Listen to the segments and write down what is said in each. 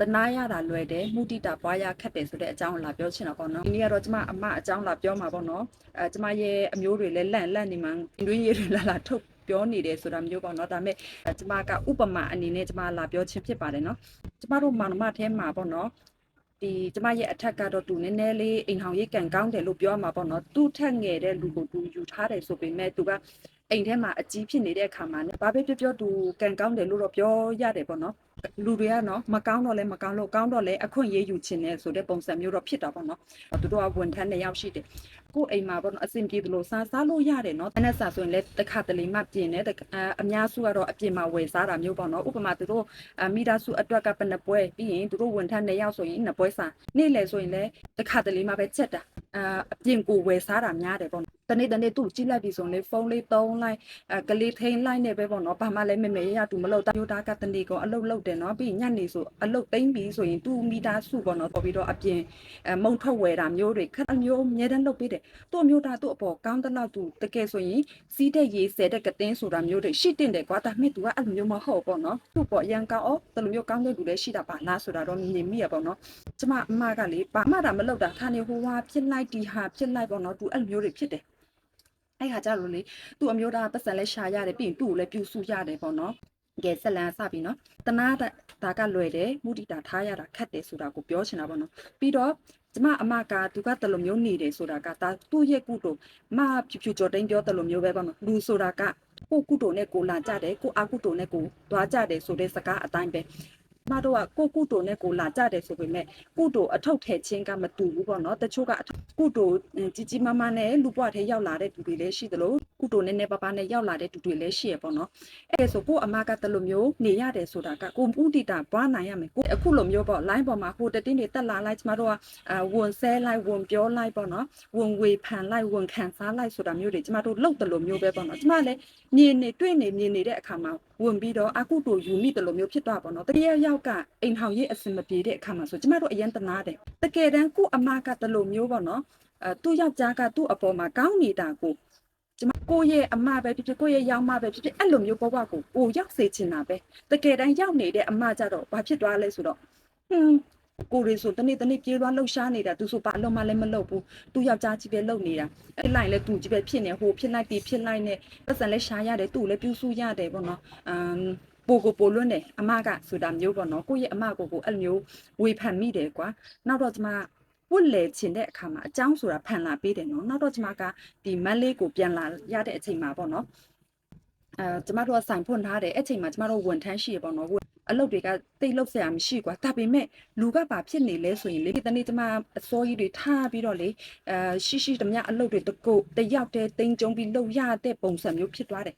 တနာရတာလွယ်တယ်မုတိတာပွားရခက်တယ်ဆိုတဲ့အကြောင်းကိုလာပြောချင်တာပေါ့နော်ဒီနေ့ကတော့ကျမအမအကြောင်းလာပြောမှာပေါ့နော်အဲကျမရဲ့အမျိုးတွေလည်းလန့်လန့်နေမှတွင်းရည်တွေလာလာထုတ်ပြောနေတယ်ဆိုတာမျိုးပေါ့နော်ဒါပေမဲ့အဲကျမကဥပမာအနေနဲ့ကျမလာပြောခြင်းဖြစ်ပါတယ်နော်ကျမတို့မောင်နှမထဲမှာပေါ့နော်ဒီကျမရဲ့အထက်ကတော့သူနည်းနည်းလေးအိမ်ထောင်ရေးကန်ကောင်းတယ်လို့ပြောမှာပေါ့နော်သူ့ထက်ငယ်တဲ့လူကိုသူယူထားတယ်ဆိုပေမဲ့သူကအိမ်ထဲမှာအကြီးဖြစ်နေတဲ့အခါမှာねဘာပဲပြောပြောသူကန်ကောင်းတယ်လို့တော့ပြောရတယ်ပေါ့နော် လူတွေကနော်မကောင်းတော့လဲမကောင်းလို့ကောင်းတော့လဲအခွင့်ရေးယူခြင်းနဲ့ဆိုတဲ့ပုံစံမျိုးတော့ဖြစ်တာပေါ့နော်သူတို့ကဝန်ထမ်းနှစ်ယောက်ရှိတယ်ကို့အိမ်မှာပေါ့နော်အဆင်ပြေတယ်လို့စားစားလို့ရတယ်နော်တနက်စာဆိုရင်လည်းတစ်ခါတလေမှပြင်တယ်အများစုကတော့အပြင်မှာဝယ်စားတာမျိုးပေါ့နော်ဥပမာသူတို့မိသားစုအတွက်ကဘယ်နှပွဲပြီးရင်သူတို့ဝန်ထမ်းနှစ်ယောက်ဆိုရင်နှစ်ပွဲစားနေ့လယ်ဆိုရင်လည်းတစ်ခါတလေမှပဲချက်တာအပြင်ကိုဝယ်စားတာများတယ်ပေါ့နော် တနေ့တနေ့သူ့ကြည့်လိုက်ပြီဆိုရင်လေဖုန်းလေးသုံးလိုက်ကလေးထိန်းလိုက်နေပဲပေါ့နော်ဘာမှလည်းမမေရတူမလို့တာမျိုးသားကတနေ့ကအလုပ်လုပ်တယ်နော်ပြီးညနေဆိုအလုပ်သိမ့်ပြီဆိုရင်သူ့မိသားစုပေါ့နော်ပေါ်ပြီးတော့အပြင်မုံထုတ်ဝယ်တာမျိုးတွေခက်အမျိုးအများတန်းလုပ်ပေးတယ်သူ့အမျိုးသားသူ့အပေါ်ကောင်းတဲ့လောက်သူတကယ်ဆိုရင်စီးတဲ့ရေးဆဲတဲ့ကတင်းဆိုတာမျိုးတွေရှိတင်တယ်ကွာဒါပေမဲ့သူကအဲ့လိုမျိုးမဟုတ်ပေါ့နော်သူ့ပေါ်ရန်ကောင်းအော်တလိုမျိုးကောင်းတဲ့လူလည်းရှိတာပါလားဆိုတာတော့မြင်မိရပေါ့နော်ကျမအမကလေဘာမှတာမလုပ်တာခါနေဟိုဟာဖြစ်လိုက်ဒီဟာဖြစ်လိုက်ပေါ့နော်သူအဲ့လိုမျိုးတွေဖြစ်တယ် အဲ့ခါကြလို့လေသူ့အမျိုးသားပတ်စံလဲရှာရတယ်ပြီးရင်သူ့ကိုလည်းပြူစုရတယ်ပေါ့နော်ကဲဆက်လန်းစပြီနော်တနာဒါကလွယ်တယ်မုဒိတာထားရတာခက်တယ်ဆိုတာကိုပြောချင်တာပေါ့နော်ပြီးတော့ကျမအမကသူကတလူမျိုးနေတယ်ဆိုတာကဒါသူ့ရဲ့ကုတုမဖြူဖြူကြော်တိုင်းပြောတလူမျိုးပဲပေါ့နော်လူဆိုတာကကိုကုတုနဲ့ကိုလာကြတယ်ကိုအကုတုနဲ့ကိုသွားကြတယ်ဆိုတဲ့စကားအတိုင်းပဲ မတို့ကကိုကုတုနဲ့ကိုလာကြတယ်ဆိုပေမဲ့ကုတုအထုတ်ထဲချင်းကမတူဘူးပေါ့နော်တချို့ကကုတုကြီးကြီးမားမားနဲ့လူပွားထဲရောက်လာတဲ့သူတွေလည်းရှိသလို ကုတုနဲ့နဲ့ပပနဲ့ရောက်လာတဲ့သူတွေလည်းရှိရပေါ့နော်အဲ့ဆိုကိုအမကတလူမျိုးနေရတယ်ဆိုတာကကိုဥတီတာပွားနိုင်ရမယ်ကိုအခုလိုမျိုးပေါ့ line ပေါ်မှာဟိုတတင်းတွေတက်လာလိုက်ကျမတို့ကအာဝန်ဆဲလိုက်ဝန်ပြောလိုက်ပေါ့နော်ဝန်ဝေဖန်လိုက်ဝန်ခံစားလိုက်ဆိုတာမျိုးတွေကျမတို့လုပ်တယ်လို့မျိုးပဲပေါ့နော်ကျမလည်းမြင်နေတွေ့နေမြင်နေတဲ့အခါမှာဝင်ပြီးတော့အကုတူယူမိတယ်လို့မျိုးဖြစ်သွားပါတော့တရယောက်ကအိမ်ထောင်ရေးအစင်မပြေတဲ့အခါမှာဆိုကျမတို့အရင်တနာတယ်တကယ်တမ်းကိုအမကတလို့မျိုးပေါ့နော်အဲသူ့ယောက်ျားကသူ့အပေါ်မှာကောင်းနေတာကို ကျမကိုရဲ့အမပဲဖြစ်ဖြစ်ကိုရဲ့ယောက်မပဲဖြစ်ဖြစ်အဲ့လိုမျိုးဘဝကိုကိုရောက်စေချင်တာပဲတကယ်တမ်းရောက်နေတဲ့အမကြတော့ဘာဖြစ်သွားလဲဆိုတော့ဟွန်းကိုရီဆိုတနေ့တနေ့ပြေးသွားလှုပ်ရှားနေတာသူဆိုဘာအလုံးမလည်းမလုပ်ဘူးသူယောက်ျားကြီးပဲလုပ်နေတာအဲ့လိုက်လဲသူကြီးပဲဖြစ်နေဟိုဖြစ်လိုက်ဒီဖြစ်လိုက်နဲ့ပတ်စံလဲရှားရတယ်သူ့လည်းပြူစုရတယ်ပေါ့နော်အမ်ပိုကိုပိုလွန်းတယ်အမကဆိုတာမျိုးပေါ့နော်ကိုယ့်ရဲ့အမကိုကိုအဲ့လိုမျိုးဝေဖန်မိတယ်ကွာနောက်တော့ကျမ ဝတ်လေချင်တဲ့အခါမှာအကြောင်းဆိုတာဖန်လာပေးတယ်နော်နောက်တော့ကျမကဒီမက်လေးကိုပြန်လာရတဲ့အချိန်မှာပေါ့နော်အဲကျမတို့ကဆိုင်ဖွင့်ထားတယ်အဲ့ချိန်မှာကျမတို့ဝန်ထမ်းရှိရပေါ့နော်အလုပ်တွေကတိတ်လောက်ဆရာမရှိကွာဒါပေမဲ့လူကဘာဖြစ်နေလဲဆိုရင်လေဒီတနေ့ကျမအစိုးရတွေထားပြီးတော့လေအဲရှိရှိတမအလုပ်တွေတကုတ်တယောက်တည်းတင်းကြုံပြီးလုပ်ရတဲ့ပုံစံမျိုးဖြစ်သွားတယ်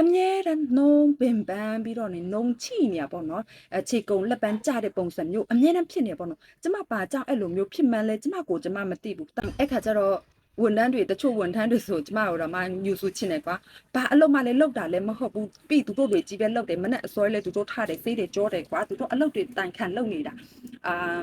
အမြဲတမ်းနှုံးပင်ပန်းပြီးတော့နေနှုံချိနေရပေါ့နော်အခြေကုံလက်ပန်းကျတဲ့ပုံစံမျိုးအမြဲတမ်းဖြစ်နေပေါ့နော်ကျမပါကြောင့်အဲ့လိုမျိုးဖြစ်မှန်းလဲကျမကိုကျမမသိဘူးအဲ့ခါကျတော့ဝန်ထမ်းတွေတချို့ဝန်ထမ်းတွေဆိုကျမတို့တော့မှညူဆူချင်တယ်ကွာဘာအလုပ်မှလည်းလုပ်တာလည်းမဟုတ်ဘူးပြီးသူတို့တွေကြီးပဲလုပ်တယ်မနဲ့အစွဲလဲသူတို့ထားတယ်စေးတယ်ကြောတယ်ကွာသူတို့အလုပ်တွေတိုင်ခံလုပ်နေတာအာ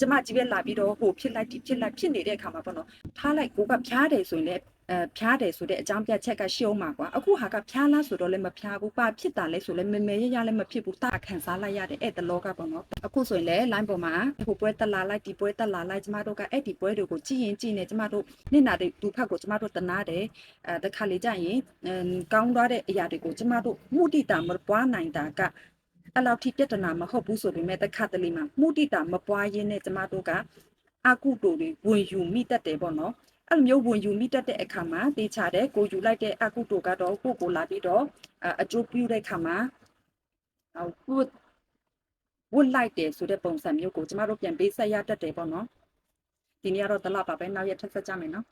ကျမကြီးပဲလာပြီးတော့ဟိုဖြစ်လိုက်ဒီဖြစ်လိုက်ဖြစ်နေတဲ့အခါမှာပေါ့နော်ထားလိုက်ကိုကဖျားတယ်ဆိုရင်လည်း အဲဖျားတယ်ဆိုတဲ့အကြောင်းပြချက်ကရှုံးမှာကွာအခုဟာကဖျားလားဆိုတော့လည်းမဖျားဘူးပါဖြစ်တာလဲဆိုလည်းမမေရရလည်းမဖြစ်ဘူးတာခံစားလိုက်ရတဲ့အဲ့တလောကပေါ့နော်အခုဆိုရင်လည်း line ပေါ်မှာဟိုပွဲတက်လာလိုက်ဒီပွဲတက်လာလိုက်ကျမတို့ကအဲ့ဒီပွဲတွေကိုကြည်ရင်ကြည်နေကျမတို့နေ့နာတဲ့သူဖက်ကိုကျမတို့တနာတယ်အဲတခါလေကြာရင်ကောင်းသွားတဲ့အရာတွေကိုကျမတို့မှုတိတာမပွားနိုင်တာကအဲ့လောက်ထိပြဿနာမဟုတ်ဘူးဆိုပေမဲ့တခါတလေမှာမှုတိတာမပွားရင်းနဲ့ကျမတို့ကအကုတူတွေဝင်ယူမိတတ်တယ်ပေါ့နော် အဲ့လိုမျိုးဝင်ယူမိတတ်တဲ့အခါမှာတေးချတယ်ကိုယူလိုက်တဲ့အကုတိုကတော့ကိုကိုလာပြီးတော့အကျိုးပြုတဲ့အခါမှာဟိုဝတ်လိုက်တယ်ဆိုတဲ့ပုံစံမျိုးကိုကျမတို့ပြန်ပေးဆက်ရတတ်တယ်ပေါ့နော်ဒီနေ့ကတော့တလပါပဲနောက်ရက်ထပ်ဆက်ကြမယ်နော်